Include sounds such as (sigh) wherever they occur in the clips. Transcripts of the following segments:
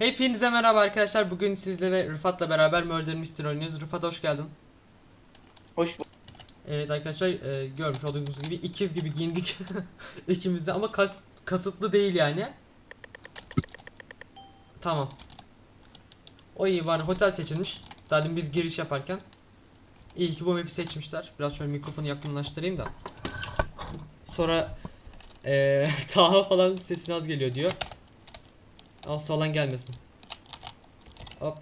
Hepinize merhaba arkadaşlar. Bugün sizle ve Rıfat'la beraber Murder Mystery oynuyoruz. Rıfat hoş geldin. Hoş bulduk. Evet arkadaşlar e, görmüş olduğunuz gibi ikiz gibi giyindik (laughs) ikimiz de ama kas, kasıtlı değil yani. Tamam. O iyi var. Otel seçilmiş. Daha demin biz giriş yaparken. İyi ki bu map'i seçmişler. Biraz şöyle mikrofonu yakınlaştırayım da. Sonra e, (laughs) Taha falan sesin az geliyor diyor. Az falan gelmesin. Hop.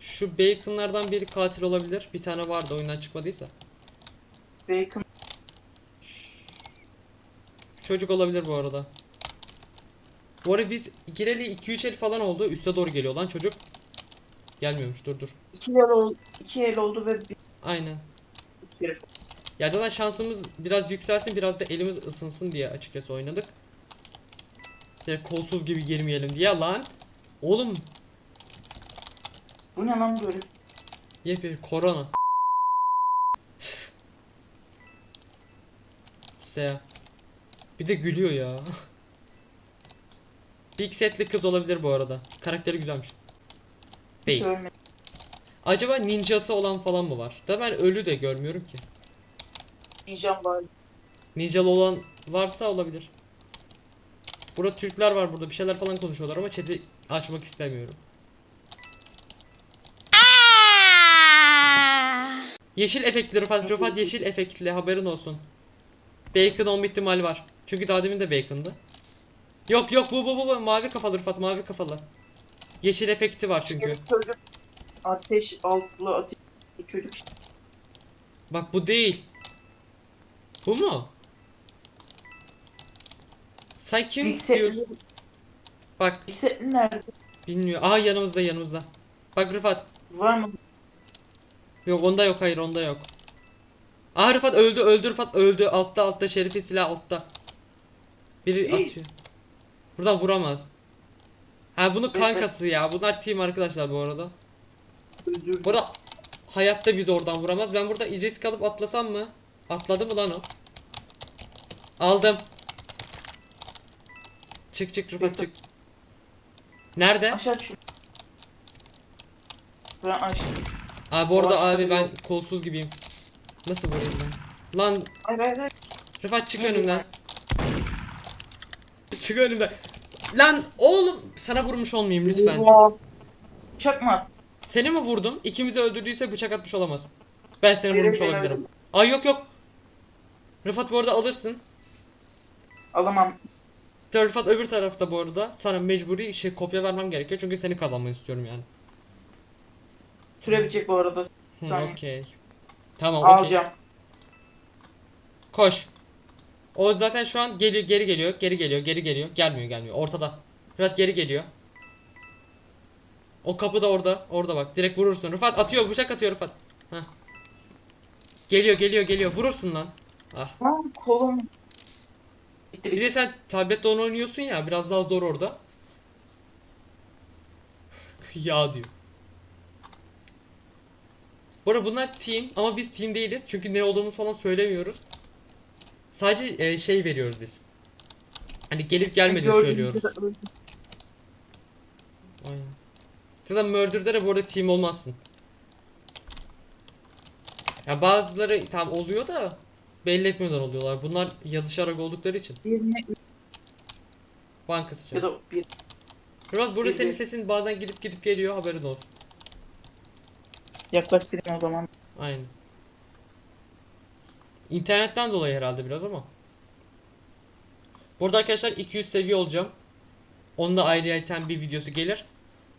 Şu baconlardan biri katil olabilir. Bir tane vardı oyundan çıkmadıysa. Bacon Şş. Çocuk olabilir bu arada. Bu arada biz gireli 2-3 el falan oldu. Üste doğru geliyor lan çocuk. Gelmiyormuş dur dur. iki el oldu, iki el oldu ve bir Aynen. herif. Ya zaten şansımız biraz yükselsin biraz da elimiz ısınsın diye açıkçası oynadık. Direkt kolsuz gibi girmeyelim diye lan. Oğlum Bu ne lan böyle? Yepyeni korona. Se. Bir de gülüyor ya. Big setli kız olabilir bu arada. Karakteri güzelmiş. Değil. Acaba ninjası olan falan mı var? Da ben ölü de görmüyorum ki. Diyeceğim bari. Ninjalı olan varsa olabilir. Burada Türkler var burada bir şeyler falan konuşuyorlar ama chat'i açmak istemiyorum. Yeşil efektli Rıfat, Rıfat yeşil efektli haberin olsun. Bacon olma ihtimali var. Çünkü daha demin de bacon'dı. Yok yok bu bu bu, bu mavi kafalı Rıfat mavi kafalı. Yeşil efekti var çünkü. Çocuk ateş altlı ateş çocuk Bak bu değil. Bu mu? Sen kim diyorsun? Yüksekli, Bak yüksekli nerede? bilmiyor. Aa yanımızda yanımızda. Bak Rıfat. Var mı? Yok onda yok hayır onda yok. Aa Rıfat öldü öldü Rıfat öldü. Altta altta Şerif'in silahı altta. Biri Hey. atıyor. Buradan vuramaz. Ha bunu kankası ya. Bunlar team arkadaşlar bu arada. Özür Bu arada hayatta biz oradan vuramaz. Ben burada risk alıp atlasam mı? Atladı mı lan o? Aldım. Çık çık Rıfat çık. Nerede? Aşağı şu. Ben açtım. Abi arada Başka abi ben kolsuz gibiyim. Nasıl vurayım ben? Lan Hayır hayır hayır. Rıfat çık önümden. Çık önümden. Lan oğlum sana vurmuş olmayayım lütfen. Oha. Bıçak mı attın? Seni mi vurdum? İkimizi öldürdüyse bıçak atmış olamaz. Ben seni Biri vurmuş olabilirim. Ay yok yok. Rıfat bu arada alırsın. Alamam. Tabii Rıfat öbür tarafta bu arada. Sana mecburi şey kopya vermem gerekiyor çünkü seni kazanmanı istiyorum yani. Sürebilecek bu arada. Hı, Tamam. okey. Tamam okey. Alacağım. Koş. O zaten şu an geliyor, geri geliyor, geri geliyor, geri geliyor. Gelmiyor, gelmiyor. Ortada. Rıfat geri geliyor. O kapı da orada. Orada bak. Direkt vurursun. Rıfat atıyor, bıçak atıyor Rıfat. Heh. Geliyor, geliyor, geliyor. Vurursun lan. Ah. Lan kolum. Bitti Bir bitti. de sen tablette onu oynuyorsun ya. Biraz daha zor orada. (laughs) ya diyor. Bu arada bunlar team ama biz team değiliz. Çünkü ne olduğumuzu falan söylemiyoruz. Sadece e, şey veriyoruz biz. Hani gelip gelmediğini Gördüğünüz söylüyoruz. gibi. Aynen. Zaten Murder'da da bu arada team olmazsın. Ya bazıları tam oluyor da belli etmeden oluyorlar. Bunlar yazışarak oldukları için. Birine Bankası ya da bir. Biraz burada senin sesin bazen gidip gidip geliyor haberin olsun. Yaklaştırayım o zaman. Aynen. İnternetten dolayı herhalde biraz ama. Burada arkadaşlar 200 seviye olacağım. Onda ayrıyeten bir videosu gelir.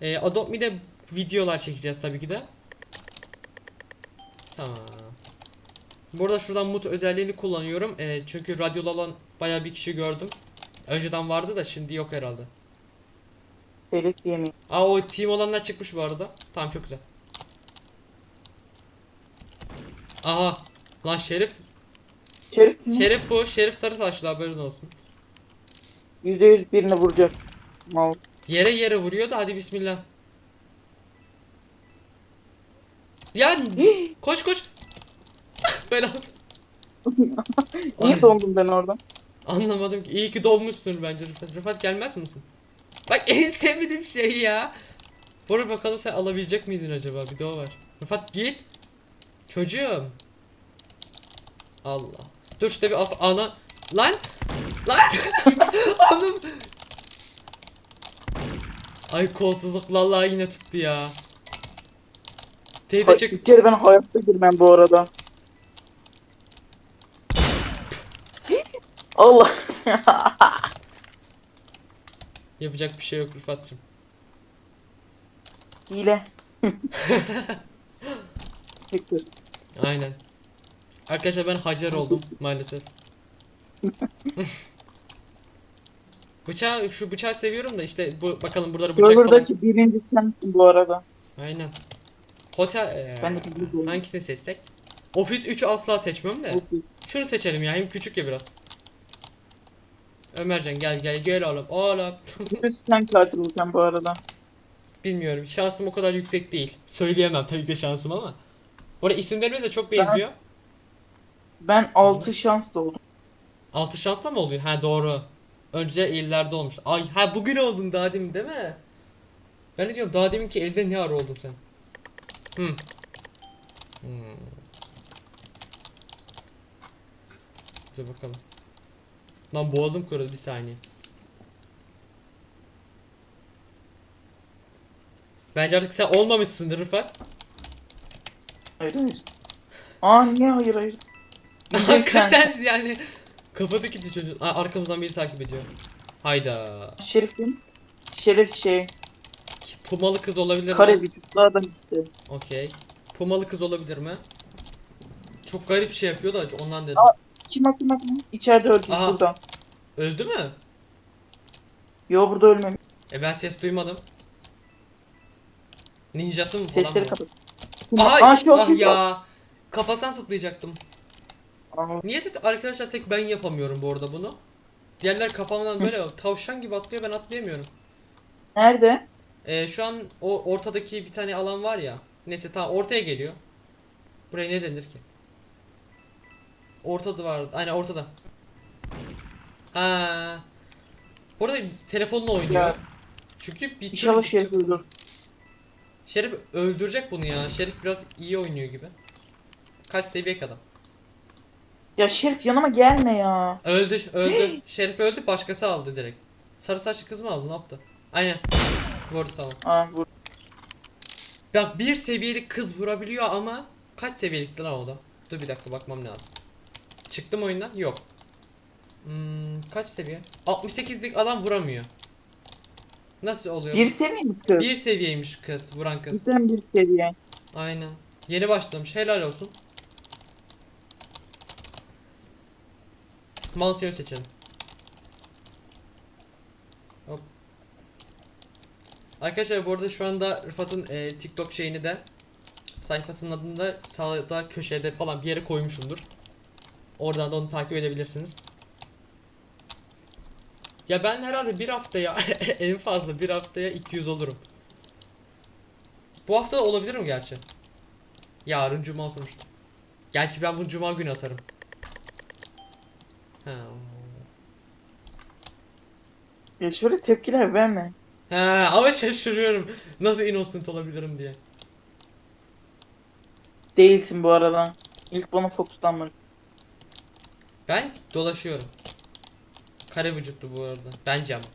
Ee, Adopt Me'de videolar çekeceğiz tabii ki de. Tamam. Burada şuradan mut özelliğini kullanıyorum. Ee, çünkü radyolu olan bayağı bir kişi gördüm. Önceden vardı da şimdi yok herhalde. Telif yemeyin. Aa o team olanlar çıkmış bu arada. Tamam çok güzel. Aha. Lan Şerif. Şerif mi? Şerif bu. Şerif sarı saçlı haberin olsun. Yüzde yüz birini vuracak. Mal. Yere yere vuruyor da hadi bismillah. Ya (gasps) koş koş. (laughs) ben aldım. Niye dondum ben oradan? Anlamadım ki. İyi ki doğmuşsun bence Rıfat. Rıfat gelmez misin? Bak en (laughs) sevmediğim şey ya. Bora bakalım sen alabilecek miydin acaba? Bir de o var. Rıfat git. Çocuğum. Allah. Dur işte bir af ana. Lan. Lan. (laughs) Anam. Ay kolsuzluk vallahi yine tuttu ya. Teyze çık. Bir kere ben hayatta girmem bu arada. Allah. (laughs) Yapacak bir şey yok Rıfat'cığım. Hile. (laughs) Aynen. Arkadaşlar ben Hacer oldum maalesef. (laughs) Bıçağı şu bıçağı seviyorum da işte bu bakalım burada bıçak falan. Serverdaki birinci sensin bu arada. Aynen. Hotel eee, Ben de biliyorum. hangisini seçsek? Ofis 3'ü asla seçmem de. Şunu seçelim ya hem küçük ya biraz. Ömercan gel gel gel oğlum oğlum. Sen katil olacaksın bu arada. Bilmiyorum şansım o kadar yüksek değil. Söyleyemem tabii ki de şansım ama. Orada isimlerimiz de çok benziyor. Ben 6 şans doğdum. Altı şansla mı oluyor? Ha doğru. Önce illerde olmuş. Ay ha bugün oldun daha demin değil mi? Ben de diyorum daha demin ki elde ne ara oldun sen? Hmm. Hmm. Dur bakalım. Lan boğazım kurudu bir saniye. Bence artık sen olmamışsındır Rıfat. Hayır hayır. Aa niye hayır hayır. (laughs) Hakikaten yani. Kafası gitti çocuğun. Aa, arkamızdan biri takip ediyor. Hayda. Şerif kim? Şerif şey. Pumalı kız olabilir mi? Kare vücutlu adam işte. Okey. Pumalı kız olabilir mi? Çok garip şey yapıyor da ondan dedim. Aa. Kim o kim? İçeride öldü Aha. burada. Öldü mü? Yo burada ölmemiş. E ben ses duymadım. Ninjası mı falan Sesleri mı? kapat. Ay, Aa şu ah ya. Kafasından zıplayacaktım. Aa, Niye ses arkadaşlar tek ben yapamıyorum bu arada bunu? Diğerler kafamdan böyle tavşan gibi atlıyor ben atlayamıyorum. Nerede? Ee, şu an o ortadaki bir tane alan var ya. Neyse tamam ortaya geliyor. Buraya ne denir ki? Ortada var. Aynen ortada. Ha. Bu arada telefonla oynuyor. Ya. Çünkü bir İnşallah Şerif öldür. Şerif öldürecek bunu ya. Şerif biraz iyi oynuyor gibi. Kaç seviye kadar? Ya Şerif yanıma gelme ya. Öldü, öldü. (gasps) Şerif öldü, başkası aldı direkt. Sarı saçlı kız mı aldı, ne yaptı? Aynen. Vurdu tamam. Aa vur. Bak bir seviyeli kız vurabiliyor ama kaç seviyelikti lan o da? Dur bir dakika bakmam lazım. Çıktım oyundan? Yok. Hmm, kaç seviye? 68'lik adam vuramıyor. Nasıl oluyor? Bir seviye mi kız? Bir seviyeymiş kız, vuran kız. Bizden bir seviye. Aynen. Yeni başlamış, helal olsun. Mansiyon seçelim. Hop. Arkadaşlar bu arada şu anda Rıfat'ın e, TikTok şeyini de sayfasının adını da sağda köşede falan bir yere koymuşumdur. Oradan da onu takip edebilirsiniz. Ya ben herhalde bir haftaya (laughs) en fazla bir haftaya 200 olurum. Bu hafta da olabilir mi gerçi? Yarın cuma sonuçta. Gerçi ben bunu cuma günü atarım. Ha. Ya şöyle tepkiler verme. Ha ama şaşırıyorum. Nasıl innocent olabilirim diye. Değilsin bu arada. İlk bana fokuslanma. Ben dolaşıyorum. Kare vücutlu bu arada. Bence ama.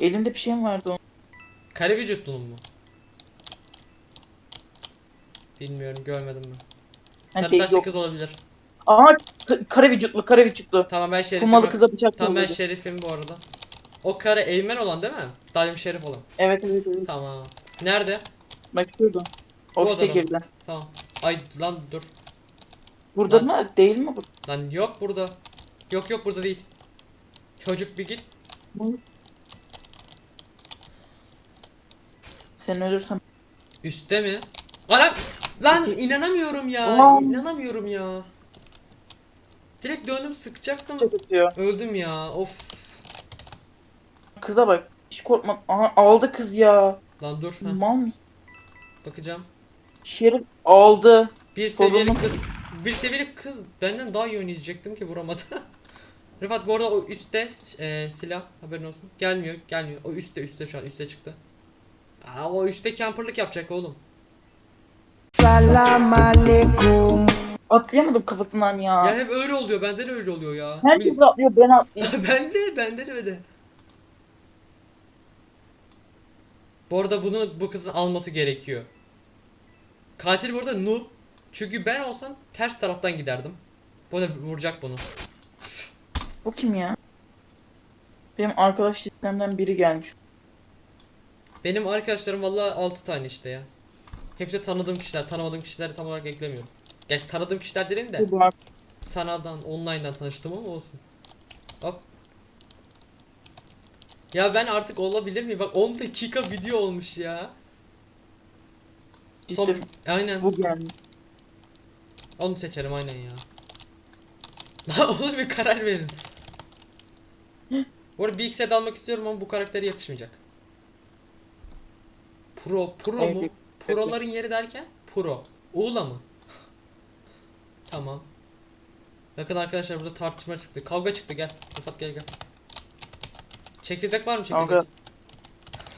Elinde bir şey mi vardı onun? Kare vücutlunun mu? Bilmiyorum görmedim ben. Sarı Hadi, saçlı yok. kız olabilir. Aa t- kare vücutlu kare vücutlu. Tamam ben şerifim. Kumalı kıza bıçak Tamam ben salladı. şerifim bu arada. O kare eğmen olan değil mi? Dalim şerif olan. Evet evet evet. Tamam. Nerede? Bak şurada. Ofise odada mı? girdi. Tamam. Ay lan dur. Burada Lan- mı? Değil mi bu? Lan yok burada. Yok yok burada değil. Çocuk bir git. Sen ölürsen Üste mi? Lan Sekiz. inanamıyorum ya. Aa. İnanamıyorum ya. Direkt döndüm sıkacaktım. Öldüm ya. Of. Kıza bak. Hiç korkma. Aha aldı kız ya. Lan dur. Heh, Mal mısın? bakacağım. Şerif aldı. Bir seviyeli kız bir seviyeli kız benden daha iyi oynayacaktim ki vuramadı. (laughs) Rıfat bu arada o üstte e, silah haberin olsun. Gelmiyor gelmiyor. O üstte üstte şu an üstte çıktı. Aa, o üstte camperlık yapacak oğlum. Salam alaikum. Atlayamadım kafasından ya. Ya hep öyle oluyor benden öyle oluyor ya. Herkes atlıyor ben (laughs) atlayayım. ben de bende de öyle. Bu arada bunu bu kızın alması gerekiyor. Katil burada noob. Çünkü ben olsam ters taraftan giderdim. Bu da vuracak bunu. Bu kim ya? Benim arkadaş sistemden biri gelmiş. Benim arkadaşlarım vallahi 6 tane işte ya. Hepsi tanıdığım kişiler. Tanımadığım kişileri tam olarak eklemiyorum. Gerçi tanıdığım kişiler dedim de sanadan, online'dan tanıştım ama olsun. Hop. Ya ben artık olabilir miyim? Bak 10 dakika video olmuş ya. Cidden Aynen. bu gelmiş. Onu seçerim aynen ya. Lan (laughs) oğlum bir karar verin. Bu arada bir iki set almak istiyorum ama bu karaktere yakışmayacak. Pro, pro mu? Proların yeri derken? Pro. Uğla mı? (laughs) tamam. Bakın arkadaşlar burada tartışma çıktı. Kavga çıktı gel. Rıfat gel gel. Çekirdek var mı çekirdek? Kavga.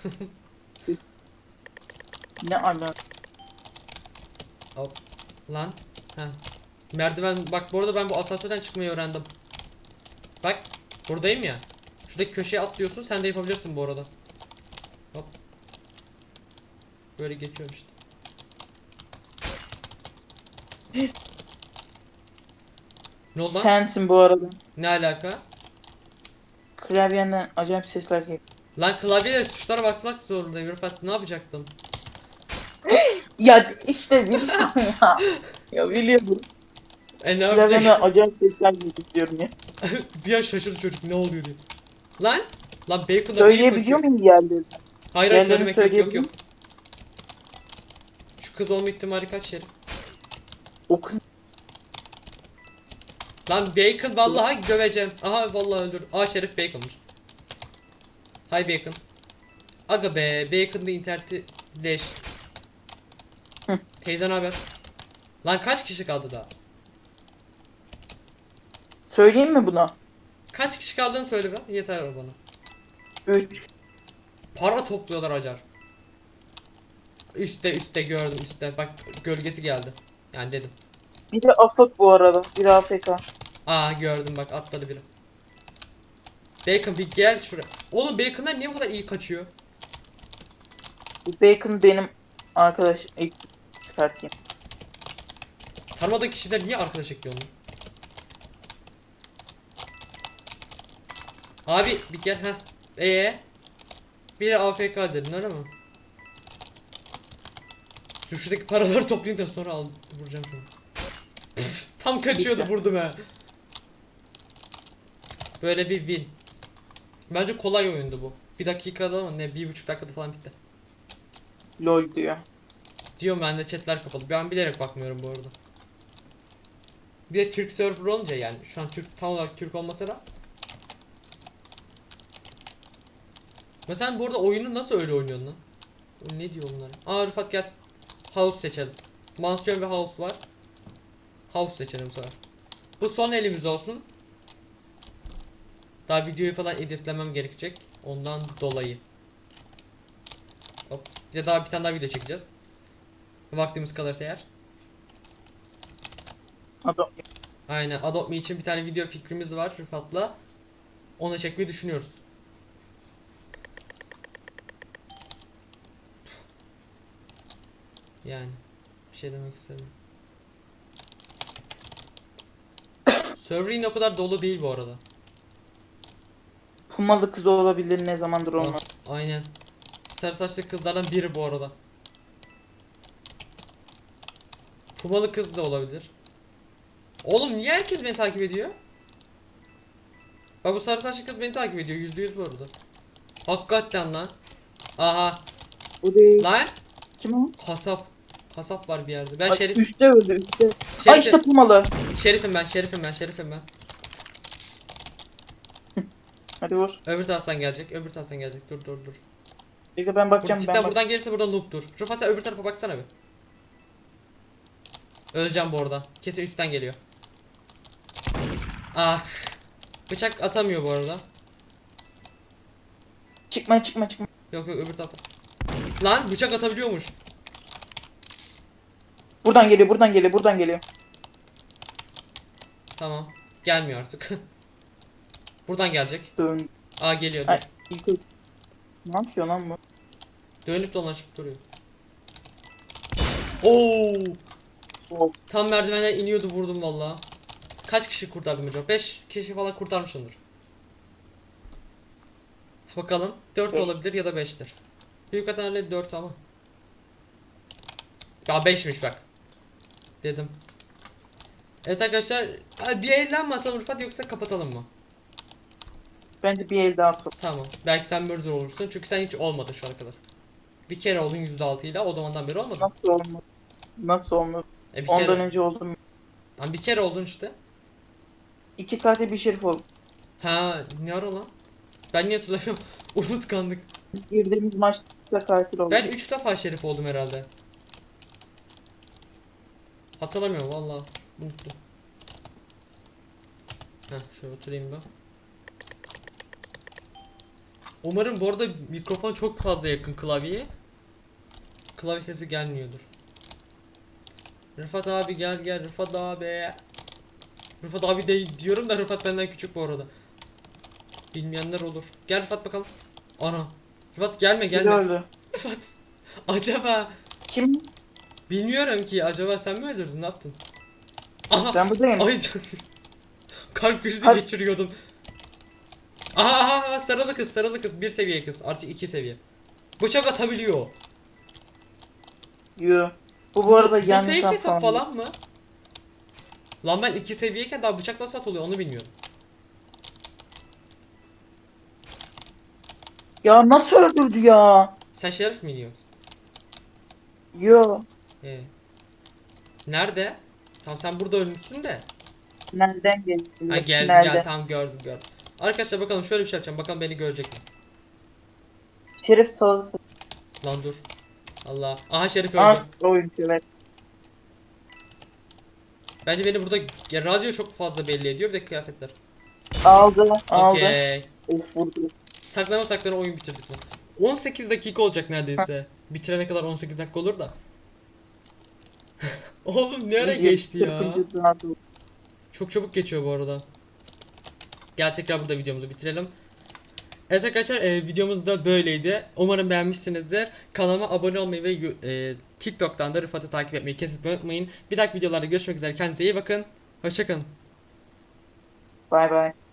(laughs) Ne ala? Lan. Heh. Merdiven bak bu arada ben bu asansörden çıkmayı öğrendim. Bak buradayım ya. Şuradaki köşeye atlıyorsun sen de yapabilirsin bu arada. Hop. Böyle geçiyorum işte. (gasps) ne oldu lan? Sensin bu arada. Ne alaka? Klavyenden acayip sesler geliyor. Lan klavyede tuşlara basmak zorundayım Rıfat ne yapacaktım? (gasps) (laughs) Ya işte biliyorum (laughs) ya. Ya biliyorum. E ne Klavyenden yapacaktım? acayip sesler geliyor diyorum ya. (laughs) bir an şaşırdı çocuk ne oluyor diye. Lan! Lan Bacon'da Söyleyebiliyor muyum diğerlerini? Hayır hayır Diğerlerini söylemek yok yok yok. Şu kız olma ihtimali kaç Şerif? O kız Lan Bacon vallahi döveceğim. Aha vallahi öldür. Aa Şerif Bacon'mış. Hay Bacon. Aga be Bacon'da interneti leş. Hı. Teyze haber? Lan kaç kişi kaldı daha? Söyleyeyim mi buna? Kaç kişi kaldığını söyle be. Yeter bana. 3. Para topluyorlar acar. Üste üste gördüm üstte. Bak gölgesi geldi. Yani dedim. Biri afık bu arada. Biri AFK. Aa gördüm bak atladı biri. Bacon bir gel şuraya. Oğlum Bacon'lar niye bu kadar iyi kaçıyor? Bacon benim arkadaş. Çıkartayım. Tanımadığın kişiler niye arkadaş ekliyor onu? Abi bir gel ha. Ee? Biri AFK dedin öyle mi? Dur şuradaki paraları (laughs) toplayayım da sonra al vuracağım şunu. Püf, Tam kaçıyordu vurdum ha. Böyle bir win. Bence kolay oyundu bu. Bir dakikada ama ne bir buçuk dakikada falan bitti. LOL diyor. Diyorum ben de chatler kapalı. Ben bilerek bakmıyorum bu arada. Bir de Türk server olunca yani şu an Türk tam olarak Türk olmasa da. Mesela bu arada oyunu nasıl öyle oynuyorsun lan? O ne diyor bunlar? Aa Rıfat gel. House seçelim. Mansiyon ve house var. House seçelim sefer. Bu son elimiz olsun. Daha videoyu falan editlemem gerekecek. Ondan dolayı. Hop. Bir de daha bir tane daha video çekeceğiz. Vaktimiz kalırsa eğer. Adam Aynen Adopt Me için bir tane video fikrimiz var Rıfat'la. Onu çekmeyi düşünüyoruz. Yani bir şey demek istemiyorum. Server yine o kadar dolu değil bu arada. Pumalı kız olabilir ne zamandır olmaz. Aynen. Sarı saçlı kızlardan biri bu arada. Pumalı kız da olabilir. Oğlum niye herkes beni takip ediyor? Bak bu sarı saçlı kız beni takip ediyor yüzde yüz bu arada. Hakikaten lan. Aha O değil. lan Kim o? kasap. Kasap var bir yerde. Ben Ay, şerif, Üstte öldü üstte. Ay şerifim, işte pumalı. şerifim ben şerifim ben şerifim ben. (laughs) Hadi vur. Öbür taraftan gelecek öbür taraftan gelecek dur dur dur. Bekle ben Bur bakacağım cidden ben bak. buradan gelirse burada noob dur. Rıfat sen öbür tarafa baksana bir. Öleceğim bu arada. Kesin üstten geliyor. Ah. Bıçak atamıyor bu arada. Çıkma çıkma çıkma. Yok yok öbür tarafta. Lan bıçak atabiliyormuş. Buradan geliyor buradan geliyor buradan geliyor. Tamam. Gelmiyor artık. (laughs) Buradan gelecek. Dön. Aa geliyor Ay. dur. İlk- Ne yapıyor lan bu? Dönüp dolaşıp duruyor. Oo! Of. Tam merdivenden iniyordu vurdum valla. Kaç kişi kurtardım acaba? 5 kişi falan kurtarmışımdır. Bakalım. 4 Beş. olabilir ya da 5'tir. Büyük ihtimalle 4 ama. Ya 5'miş bak. Dedim. Evet arkadaşlar bir elden mi atalım Rıfat yoksa kapatalım mı? Bence bir el daha atalım. Tamam. Belki sen murder olursun çünkü sen hiç olmadın şu ana kadar. Bir kere oldun %6 ile o zamandan beri olmadın. Nasıl olmaz? Nasıl olmaz? E bir Ondan kere. önce oldum. Lan bir kere oldun işte. İki katil bir şerif oldu. Ha ne ara lan? Ben niye hatırlamıyorum? (laughs) Unutkandık. Girdiğimiz maçta katil oldu. Ben 3 defa şerif oldum herhalde. Hatırlamıyorum valla. Unuttum. Heh şöyle oturayım ben. Umarım bu arada mikrofon çok fazla yakın klavyeye. Klavye sesi gelmiyordur. Rıfat abi gel gel Rıfat abi. Rıfat abi de diyorum da Rıfat benden küçük bu arada. Bilmeyenler olur. Gel Rıfat bakalım. Ana. Rıfat gelme gelme. öldü. Rıfat. (laughs) Acaba Kim? bilmiyorum ki acaba sen mi öldürdün ne yaptın? Aha Ben buradayım. ay (laughs) kalp krizi Hadi. geçiriyordum. Aha, aha aha sarılı kız sarılı kız bir seviye kız artık iki seviye. Bıçak atabiliyor. Yo. Bu bu arada Bu yan fake hesap hesap falan. mı? Lan ben iki seviyeyken daha bıçak nasıl atılıyor onu bilmiyordum. Ya nasıl öldürdü ya? Sen şerif mi yiyorsun? Yo. Ee. Nerede? Tamam sen burada ölmüşsün de. Nereden geliyor? Ha gel Nerede? gel tamam gördüm gördüm. Arkadaşlar bakalım şöyle bir şey yapacağım. Bakalım beni görecek mi? Şerif sağlısı. Lan dur. Allah. Aha Şerif öldü. Az oyuncu evet. Bence beni burada ya, radyo çok fazla belli ediyor bir de kıyafetler. Aldı. Aldı. Okey. Of vurdu. Saklana saklana oyun bitirdik lan. 18 dakika olacak neredeyse. Bitirene kadar 18 dakika olur da. (laughs) Oğlum ne ara geçti ya. Çok çabuk geçiyor bu arada. Gel tekrar burada videomuzu bitirelim. Evet arkadaşlar e, videomuz da böyleydi. Umarım beğenmişsinizdir. Kanalıma abone olmayı ve e, TikTok'tan da Rıfat'ı takip etmeyi kesinlikle unutmayın. Bir dahaki videolarda görüşmek üzere. Kendinize iyi bakın. Hoşçakalın. Bay bay.